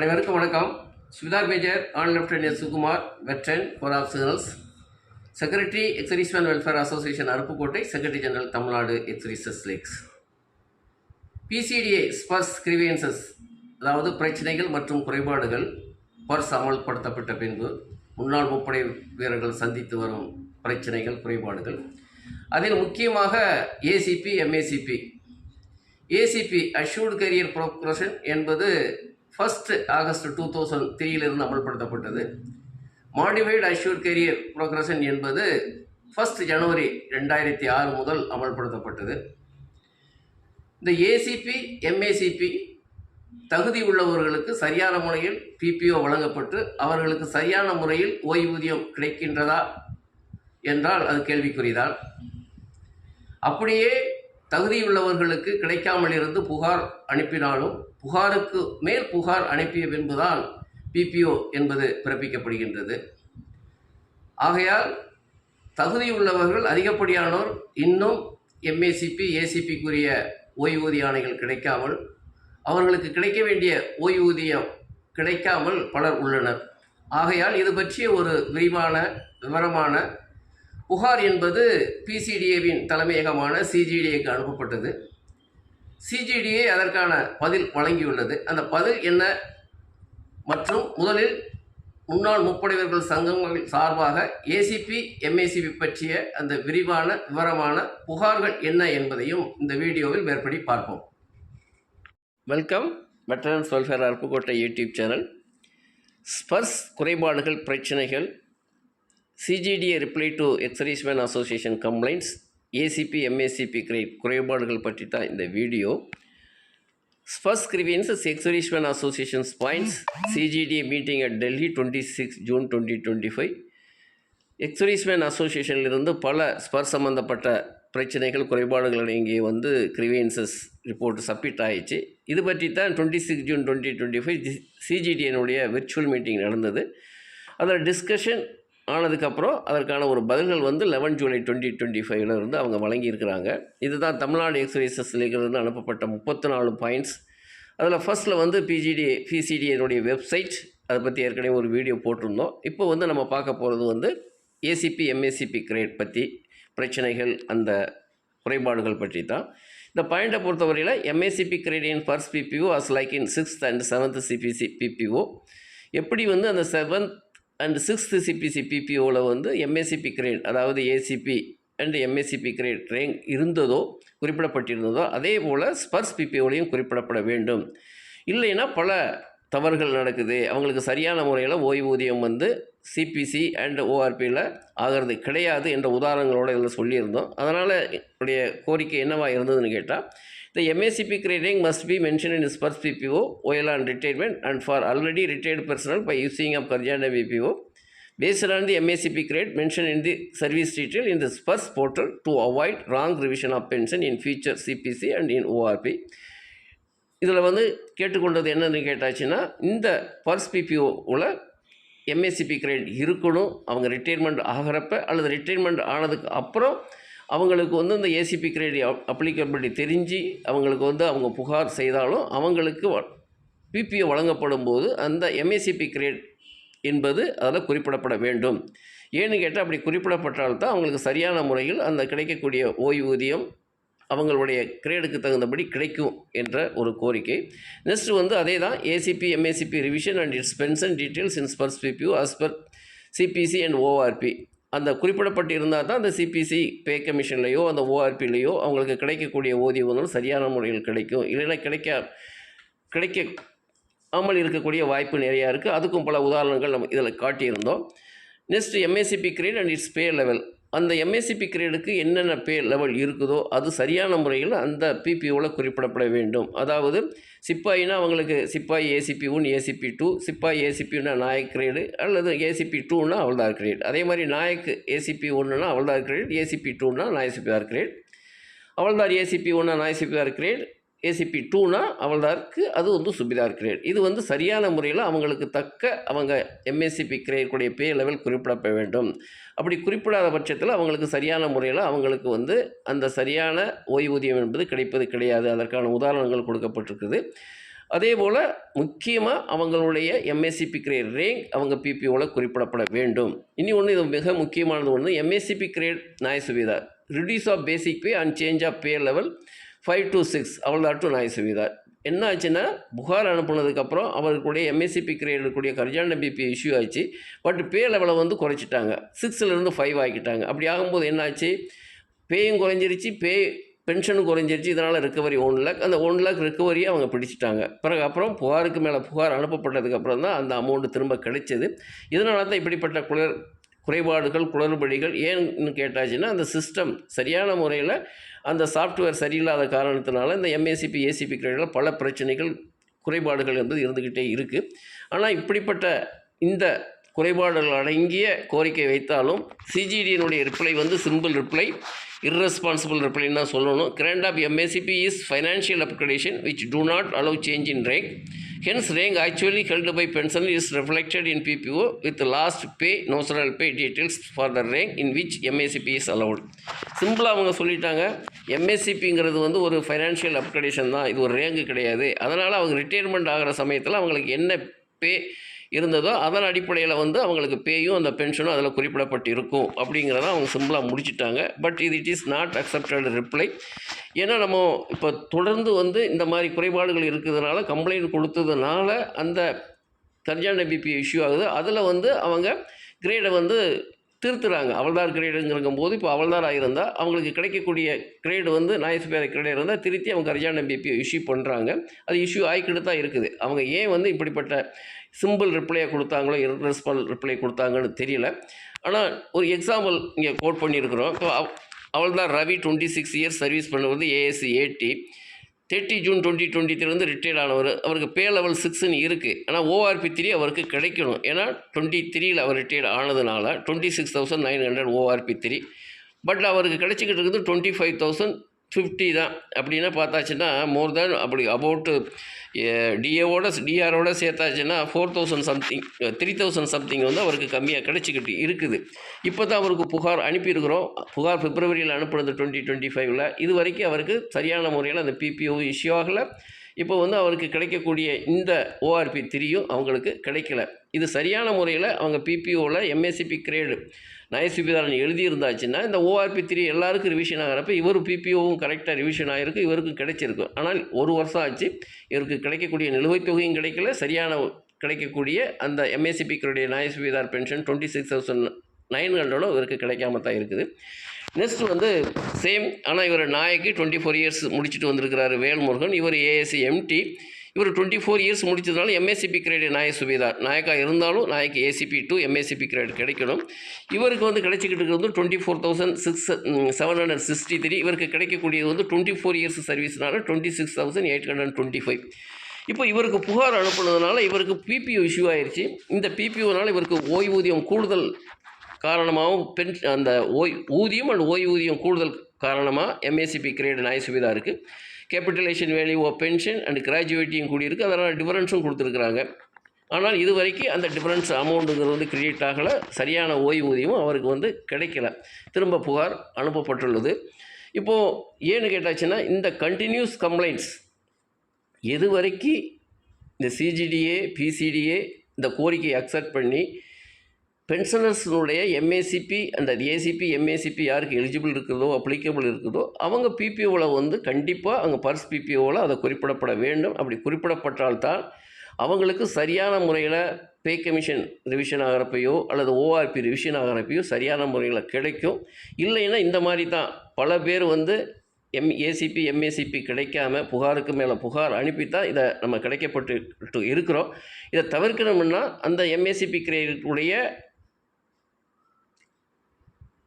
அனைவருக்கும் வணக்கம். Subedar major and lieutenant Sukumar veteran corps of signals secretary ex servicemen welfare association Aruppukottai secretary general Tamil Nadu ex services leagues PCDA SPARSH grievances அதாவது பிரச்சனைகள் மற்றும் குறைபாடுகள் purse அமல்படுத்தப்பட்ட பின்பு முன்னாள் முப்படை வீரர்கள் சந்தித்து வரும் பிரச்சனைகள் குறைபாடுகள். அதில் முக்கியமாக ACP MACP ACP assured career progression என்பது ஃபர்ஸ்ட் ஆகஸ்ட் டூ தௌசண்ட் த்ரீயிலிருந்து அமல்படுத்தப்பட்டது. மாடிஃபைடு அஷ்யூர் கெரியர் ப்ரோக்ரஷன் என்பது ஃபர்ஸ்ட் ஜனவரி ரெண்டாயிரத்தி ஆறு முதல் அமல்படுத்தப்பட்டது. இந்த ஏசிபி எம்ஏசிபி தகுதி உள்ளவர்களுக்கு சரியான முறையில் பிபிஓ வழங்கப்பட்டு அவர்களுக்கு சரியான முறையில் ஓய்வூதியம் கிடைக்கின்றதா என்றால் அது கேள்விக்குறிதான். அப்படியே தகுதியுள்ளவர்களுக்கு கிடைக்காமல் இருந்து புகார் அனுப்பினாலும் புகாருக்கு மேல் புகார் அனுப்பிய பின்புதான் பிபிஓ என்பது பிறப்பிக்கப்படுகின்றது. ஆகையால் தகுதியுள்ளவர்கள் அதிகப்படியானோர் இன்னும் எம்ஏசிபி ஏசிபிக்குரிய ஓய்வூதிய ஆணைகள் கிடைக்காமல் அவர்களுக்கு கிடைக்க வேண்டிய ஓய்வூதியம் கிடைக்காமல் பலர் உள்ளனர். ஆகையால் இது பற்றிய ஒரு விரிவான விவரமான புகார் என்பது பிசிடிஏவின் தலைமையகமான சிஜிடிஏக்கு அனுப்பப்பட்டது. சிஜிடிஏ அதற்கான பதில் வழங்கியுள்ளது. அந்த பதில் என்ன? மற்றும் முதலில் முன்னாள் முப்படைவர்கள் சங்கங்கள் சார்பாக ஏசிபி எம்ஏசிபி பற்றிய அந்த விரிவான விவரமான புகார்கள் என்ன என்பதையும் இந்த வீடியோவில் மேற்படி பார்ப்போம். Welcome. Veterans welfare Aruppukottai YouTube channel. SPARSH குறைபாடுகள் பிரச்சனைகள் CGDA reply to ex servicemen association complaints ACP MACP grade குறைபாடுகள் பற்றி தான் இந்த video SPARSH grievances ex servicemen associations points CGDA meeting at Delhi twenty six June twenty twenty five ex servicemen அசோசியேஷனிலிருந்து பல SPARSH சம்மந்தப்பட்ட பிரச்சனைகள் குறைபாடுகள் இங்கே வந்து கிரிவியன்சஸ் ரிப்போர்ட் சப்மிட் ஆயிடுச்சு. இது பற்றி தான் twenty six June twenty twenty five சிஜிடிஎனுடைய virtual meeting நடந்தது. அதில் டிஸ்கஷன் ஆனதுக்கப்புறம் அதற்கான ஒரு பதில்கள் வந்து லெவன் ஜூலை டுவெண்ட்டி டுவெண்ட்டி ஃபைவ்ல இருந்து அவங்க வழங்கியிருக்கிறாங்க. இதுதான் தமிழ்நாடு எக்ஸசைசஸ் அனுப்பப்பட்ட முப்பத்தி நாலு பாயிண்ட்ஸ் அதில் ஃபர்ஸ்ட்டில் வந்து பிஜிடி பிசிடிஎனுடைய வெப்சைட் அதை பற்றி ஏற்கனவே ஒரு வீடியோ போட்டிருந்தோம். இப்போ வந்து நம்ம பார்க்க போகிறது வந்து ஏசிபி எம்ஏசிபி கிரேட் பற்றி பிரச்சனைகள் அந்த குறைபாடுகள் பற்றி தான் இந்த பாயிண்ட்டை பொறுத்தவரையில் MACP grade in first PPO as like in sixth and seventh CPC PPO எப்படி வந்து அந்த செவன்த் அண்ட் சிக்ஸ்த்து சிபிசி பிபிஓவில் வந்து எம்ஏசிபி கிரேட் அதாவது ACP and MACP grade rank இருந்ததோ குறிப்பிடப்பட்டிருந்ததோ அதே போல் ஸ்பர்ஸ் பிபிஓலையும் குறிப்பிடப்பட வேண்டும். இல்லைன்னா பல தவறுகள் நடக்குது. அவங்களுக்கு சரியான முறையில் ஓய்வூதியம் வந்து சிபிசி அண்ட் ஓஆர்பியில் ஆகிறது கிடையாது என்ற உதாரணங்களோடு இதில் சொல்லியிருந்தோம் அதனால் என்னுடைய கோரிக்கை என்னவாக இருந்ததுன்னு கேட்டால் the MACP grading must be mention in SPARSH PPO while on retirement and for already retired personnel by using up corrigendum PPO based on the MACP grade mention in the service detail in this SPARSH portal to avoid wrong revision of pension in future CPC and in ORP இதில் வந்து கேட்டுக்கொண்டது என்னென்னு கேட்டாச்சுன்னா இந்த purse பிபிஓவில் எம்எஸ்சிபி great இருக்கணும். அவங்க retirement ஆகிறப்ப அல்லது retirement ஆனதுக்கு அப்புறம் அவங்களுக்கு வந்து இந்த ஏசிபி கிரேட் அப்ளிகபிலிட்டி தெரிஞ்சு அவங்களுக்கு வந்து அவங்க புகார் செய்தாலும் அவங்களுக்கு பிபிஓ வழங்கப்படும் போது அந்த எம்ஏசிபி கிரேட் என்பது அதில் குறிப்பிடப்பட வேண்டும். ஏன்னு கேட்டால் அப்படி குறிப்பிடப்பட்டால்தான் அவங்களுக்கு சரியான முறையில் அந்த கிடைக்கக்கூடிய ஓய்வூதியம் அவங்களுடைய கிரேடுக்கு தகுந்தபடி கிடைக்கும் என்ற ஒரு கோரிக்கை. நெக்ஸ்ட் வந்து அதே தான் ACP MACP revision and its pension details in SPARSH PPO as per CPC and ORP அந்த குறிப்பிடப்பட்டு இருந்தால் தான் அந்த சிபிசி பே கமிஷன்லேயோ அந்த ஓஆர்பிலேயோ அவங்களுக்கு கிடைக்கக்கூடிய ஓதிய ஊதியம் சரியான முறையில் கிடைக்கும். இல்லைன்னா கிடைக்க ஆமல் இருக்கக்கூடிய வாய்ப்பு நிறையா இருக்குது அதுக்கும் பல உதாரணங்கள் நம்ம இதில் காட்டியிருந்தோம். Next MACP grade and its pay level அந்த எம்ஏசிபி கிரேடுக்கு என்னென்ன பே லெவல் இருக்குதோ அது சரியான முறையில் அந்த பிபிஓவில் குறிப்பிடப்பட வேண்டும். அதாவது சிப்பாயினா அவங்களுக்கு சிப்பாய் ஏசிபி ஒன் ஏசிபி டூ சிப்பாய் ஏசிபின்னா நாயக் கிரேடு அல்லது ஏசிபி டூன்னா அவள்தார் கிரேட் அதே மாதிரி நாயக் ஏசிபி ஒன்றுனா அவள்தார் கிரேட் ஏசிபி டூனா நாயசிபிஆர் கிரேட் அவள்தார் ஏசிபி ஒன்றா நாயசிபிஆர் கிரேட் ஏசிபி டூனா அவள்தாருக்கு அது வந்து சுபிதார் கிரேட் இது வந்து சரியான முறையில் அவங்களுக்கு தக்க அவங்க எம்எஸ்சிபி கிரேடுடைய பே லெவல் குறிப்பிடப்பட வேண்டும். அப்படி குறிப்பிடாத பட்சத்தில் அவங்களுக்கு சரியான முறையில் அவங்களுக்கு வந்து அந்த சரியான ஓய்வூதியம் என்பது கிடைப்பது கிடையாது. அதற்கான உதாரணங்கள் கொடுக்கப்பட்டிருக்குது. அதே போல் முக்கியமாக அவங்களுடைய எம்எஸ்சிபி கிரேட் ரேங்க் அவங்க பிபிஓவில் குறிப்பிடப்பட வேண்டும். இனி ஒன்று இது மிக முக்கியமானது ஒன்று MACP grade naib subedar reduce of basic pay and change of pay level five two six அவ்வளோதான் டு நாய் சுவிதா என்ன ஆச்சுன்னா புகார் அனுப்புனதுக்கப்புறம் அவர்களுடைய எம்எஸ்சிபி கிரியேடக்கூடிய இருக்கக்கூடிய கர்ஜான பிபி இஷ்யூ ஆச்சு. பட் பே லெவலை வந்து குறைச்சிட்டாங்க. சிக்ஸ்லேருந்து ஃபைவ் ஆக்கிட்டாங்க. அப்படி ஆகும்போது என்னாச்சு பேயும் குறைஞ்சிருச்சு பே பென்ஷனும் குறைஞ்சிருச்சு. இதனால் ரிக்கவரி ஒன் லேக் அந்த ஒன் லேக் ரிக்கவரியை அவங்க பிடிச்சிட்டாங்க. பிறகு அப்புறம் புகாருக்கு மேலே புகார் அனுப்பப்பட்டதுக்கப்புறம் தான் அந்த அமௌண்ட்டு திரும்ப கிடைச்சது. இதனால தான் இப்படிப்பட்ட குளர் குறைபாடுகள் குளறுபடிகள் ஏன்னு கேட்டாச்சுன்னா அந்த சிஸ்டம் சரியான முறையில் அந்த சாஃப்ட்வேர் சரியில்லாத காரணத்தினால இந்த எம்ஏசிபி ஏசிபி கிரேடில் பல பிரச்சனைகள் குறைபாடுகள் என்பது இருந்துக்கிட்டே இருக்குது ஆனால் இப்படிப்பட்ட இந்த குறைபாடுகள் அடங்கிய கோரிக்கை வைத்தாலும் சிஜிடியினுடைய ரிப்ளை வந்து சிம்பிள் ரிப்ளை இர்ரெஸ்பான்சிபிள் ரிப்ளைன்னு தான் சொல்லணும். Grant of MACP is financial upgradation which do not allow change in rank hence rank actually held by pension is reflected in PPO with last pay notional pay details for the rank in which MACP is allowed சிம்பிளாக அவங்க சொல்லிட்டாங்க எம்எஸ்சிபிங்கிறது வந்து ஒரு financial அப்கிரேஷன் தான் இது ஒரு rank கிடையாது அதனால் அவங்க ரிட்டையர்மெண்ட் ஆகிற சமயத்தில் அவங்களுக்கு என்ன பே இருந்ததோ அதன் அடிப்படையில் வந்து அவங்களுக்கு பேயும் அந்த பென்ஷனும் அதில் குறிப்பிடப்பட்டு இருக்கும் அப்படிங்கிறத அவங்க சிம்பிளாக முடிச்சிட்டாங்க. பட் இது it is not accepted reply ஏன்னா நம்ம இப்போ தொடர்ந்து வந்து இந்த மாதிரி குறைபாடுகள் இருக்கிறதுனால கம்ப்ளைண்ட் கொடுத்ததுனால அந்த கர்ஜான பிபி இஷ்யூ ஆகுது. அதில் வந்து அவங்க கிரேடை வந்து திருத்துறாங்க. அவள்தார் கிரேடுங்கிறக்கும் போது இப்போ அவள்தாராக இருந்தால் அவங்களுக்கு கிடைக்கக்கூடிய கிரேடு வந்து நாயசுபேர கிரேடாக இருந்தால் திருத்தி அவங்க கர்ஜான பிபியை இஷ்யூ பண்ணுறாங்க அது இஷ்யூ ஆகிக்கிட்டு தான் இருக்குது. அவங்க ஏன் வந்து இப்படிப்பட்ட சிம்பிள் ரிப்ளையை கொடுத்தாங்களோ இரஸ்பால் ரிப்ளை கொடுத்தாங்கன்னு தெரியல. ஆனால் ஒரு எக்ஸாம்பிள் இங்கே கோட் பண்ணியிருக்கிறோம். இப்போ அவ் அவள் தான் Ravi twenty six years service பண்ணுவது ASC AT thirty June twenty twenty three வந்து ரிட்டையர் ஆனவர். அவருக்கு பே லெவல் சிக்ஸ்னு இருக்குது ஆனால் ஓஆர்பி த்ரீ அவருக்கு கிடைக்கணும். ஏன்னா டுவெண்ட்டி த்ரீயில் அவர் ரிட்டையர்ட் ஆனதுனால twenty six thousand nine hundred ORP three but அவருக்கு கிடைச்சிக்கிட்டு இருக்குது டுவெண்ட்டி ஃபைவ் தௌசண்ட் ஃபிஃப்டி தான். அப்படின்னா பார்த்தாச்சுன்னா மோர் தேன் அப்படி அபவுட்டு டிஏவோட டிஆரோட சேர்த்தாச்சுன்னா four thousand something three thousand something வந்து அவருக்கு கம்மியாக கிடைச்சிக்கிட்டு இருக்குது. இப்போ தான் அவருக்கு புகார் அனுப்பியிருக்கிறோம். புகார் பிப்ரவரியில் அனுப்புனது டுவெண்ட்டி டுவெண்ட்டி ஃபைவ்ல இது வரைக்கும் அவருக்கு சரியான முறையில் அந்த பிபிஓ இஷ்யூ ஆகலை. இப்போ வந்து அவருக்கு கிடைக்கக்கூடிய இந்த ஓஆர்பி த்ரீயும் அவங்களுக்கு கிடைக்கல. இது சரியான முறையில் அவங்க பிபிஓவில் எம்எஸ்சிபி கிரேடு நயசுபிதாரன் எழுதியிருந்தாச்சுன்னா இந்த ஓஆர்பி த்ரீ எல்லாருக்கும் ரிவிஷன் ஆகிறப்ப இவர் பிபிஓவும் கரெக்டாக ரிவிஷன் ஆகிருக்கு இவருக்கும் கிடைச்சிருக்கும் ஆனால் ஒரு வருஷம் ஆச்சு இவருக்கு கிடைக்கக்கூடிய நிலுவைத் தொகையும் கிடைக்கல. சரியான கிடைக்கக்கூடிய அந்த எம்ஏசிபிக்களுடைய naib subedar pension twenty six thousand nine ஹண்ட்ரடும் இவருக்கு கிடைக்காம தான் இருக்குது. நெக்ஸ்ட் வந்து சேம் ஆனால் இவர் நாயக்கு டுவெண்ட்டி ஃபோர் இயர்ஸ் முடிச்சுட்டு வந்திருக்கிறாரு வேல்முருகன். இவர் ஏஎஸ்சி எம்டி இவர் டுவெண்ட்டி ஃபோர் இயர்ஸ் முடிச்சதுனால எம்ஏசிபி கிரேடு நாய சுபேதார் நாயக்கா இருந்தாலும் நாயக்கு ஏசிபி டூ எம்ஏசிபி கிரேடு கிடைக்கணும். இவருக்கு வந்து கிடைச்சிக்கிட்டு இருக்கிறது வந்து twenty four thousand six seven hundred sixty three இவருக்கு கிடைக்கக்கூடியது வந்து twenty four years சர்வீஸ்னால twenty six thousand eight hundred twenty five இப்போ இவருக்கு புகார் அனுப்புனதுனால இவருக்கு பிபிஓ இஷ்யூ ஆயிடுச்சு இந்த பிபிஓனால இவருக்கு ஓய்வூதியம் கூடுதல் காரணமாகவும் பென் அந்த ஓய் ஊதியம் அண்ட் ஓய்வூதியம் கூடுதல் காரணமாக எம்ஏசிபி கிரேடு நாய் சுவிதா இருக்குது capitalization value of pension and கிராஜுவேட்டியும் கூடியிருக்கு. அதனால் டிஃபரன்ஸும் கொடுத்துருக்குறாங்க. ஆனால் இது வரைக்கும் அந்த டிஃபரன்ஸ் அமௌண்ட்டுங்கிறது வந்து கிரியேட் ஆகலை. சரியான ஓய்வூதியமும் அவருக்கு வந்து கிடைக்கல. திரும்ப புகார் அனுப்பப்பட்டுள்ளது. இப்போது ஏன்னு கேட்டாச்சுன்னா இந்த கண்டினியூஸ் கம்ப்ளைண்ட்ஸ் எது வரைக்கும் இந்த சிஜிடிஏ பிசிடிஏ இந்த கோரிக்கையை அக்செப்ட் பண்ணி பென்ஷனர்ஸினுடைய எம்ஏசிபி அந்த ஏசிபி எம்ஏசிபி யாருக்கு எலிஜிபிள் இருக்குதோ அப்ளிகபிள் இருக்குதோ அவங்க பிபிஓவில் வந்து கண்டிப்பாக அங்கே பர்ஸ் பிபிஓவில் அதை குறிப்பிடப்பட வேண்டும். அப்படி குறிப்பிடப்பட்டால்தான் அவங்களுக்கு சரியான முறையில் பே கமிஷன் ரிவிஷன் ஆகிறப்பையோ அல்லது ஓஆர்பி ரிவிஷன் ஆகிறப்பையோ சரியான முறையில் கிடைக்கும். இல்லைன்னா இந்த மாதிரி தான். பல பேர் வந்து எம் ஏசிபி எம்ஏசிபி கிடைக்காம புகாருக்கு மேலே புகார் அனுப்பித்தான் இதை நம்ம கிடைக்கப்பட்டு இருக்கிறோம். இதை தவிர்க்கணும்னா அந்த எம்ஏசிபி கிரேடுடைய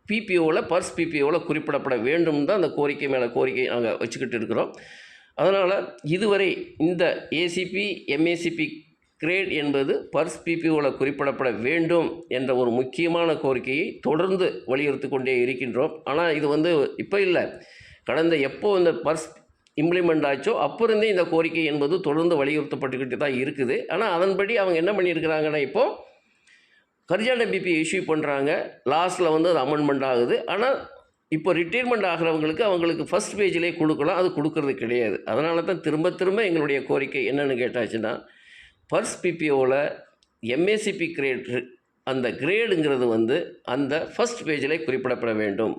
பிபிஓவில் பர்ஸ் பிபிஓவில் குறிப்பிடப்பட வேண்டும் தான் அந்த கோரிக்கை மேலே கோரிக்கை நாங்கள் வச்சுக்கிட்டு இருக்கிறோம். அதனால் இதுவரை இந்த ஏசிபி எம்ஏசிபி கிரேட் என்பது பர்ஸ் பிபிஓவில் குறிப்பிடப்பட வேண்டும் என்ற ஒரு முக்கியமான கோரிக்கையை தொடர்ந்து வலியுறுத்தி கொண்டே இருக்கின்றோம். ஆனால் இது வந்து இப்போ இல்லை. கடந்த எப்போ இந்த பர்ஸ் இம்ப்ளிமெண்ட் ஆச்சோ அப்போ இருந்தே இந்த கோரிக்கை என்பது தொடர்ந்து வலியுறுத்தப்பட்டுக்கிட்டு தான் இருக்குது. ஆனால் அதன்படி அவங்க என்ன பண்ணியிருக்கிறாங்கன்னா இப்போது கர்ஜான பிபி இஷ்யூ பண்ணுறாங்க லாஸ்ட்டில் வந்து அது அமெண்ட்மெண்ட் ஆகுது. ஆனால் இப்போ ரிட்டைர்மெண்ட் ஆகிறவங்களுக்கு அவங்களுக்கு ஃபஸ்ட் பேஜ்லேயே கொடுக்கலாம். அது கொடுக்கறது கிடையாது. அதனால தான் திரும்ப திரும்ப எங்களுடைய கோரிக்கை என்னென்னு கேட்டாச்சுன்னா ஃபர்ஸ்ட் பிபிஓவில் எம்ஏசிபி கிரேட் அந்த கிரேடுங்கிறது வந்து அந்த ஃபஸ்ட் பேஜில் குறிப்பிடப்பட வேண்டும்.